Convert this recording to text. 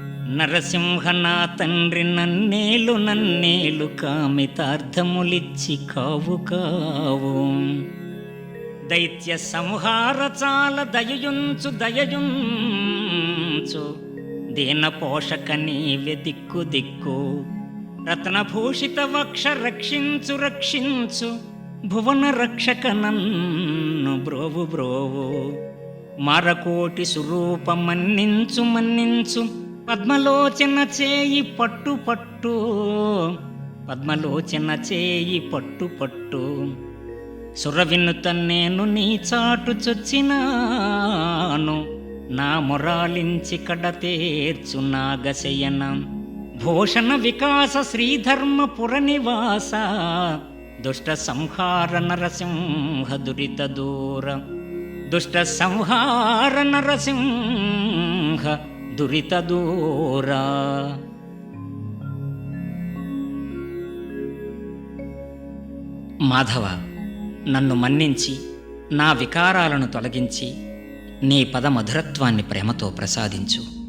నరసింహ నా తండ్రి నన్నేలు నన్నేలు కామితార్థములిచ్చి కావు కావు. దైత్య సంహార చాల దయయుంచు దయయుంచు. దీన పోషక నీవె దిక్కు దిక్కు. రత్నభూషిత వక్ష రక్షించు రక్షించు. భువన రక్షక నన్ను బ్రోవు బ్రోవు. మరకోటి సురూప మన్నించు మన్నించు. పద్మలోచన చేయి పట్టు పట్టు పద్మలోచన చేయి పట్టు పట్టు. సురవిన్ను తన్నేను నీ చాటు చొచ్చినాను నా మొరాలించి కడతేర్చు నాగశయనం. భూషణ వికాస శ్రీధర్మపుర నివాస దుష్ట సంహార నరసింహ దురిత దూర. దుష్ట సంహార నరసింహ దురితదూరా మాధవ నన్ను మన్నించి నా వికారాలను తొలగించి నీ పద మధురత్వాన్ని ప్రేమతో ప్రసాదించు.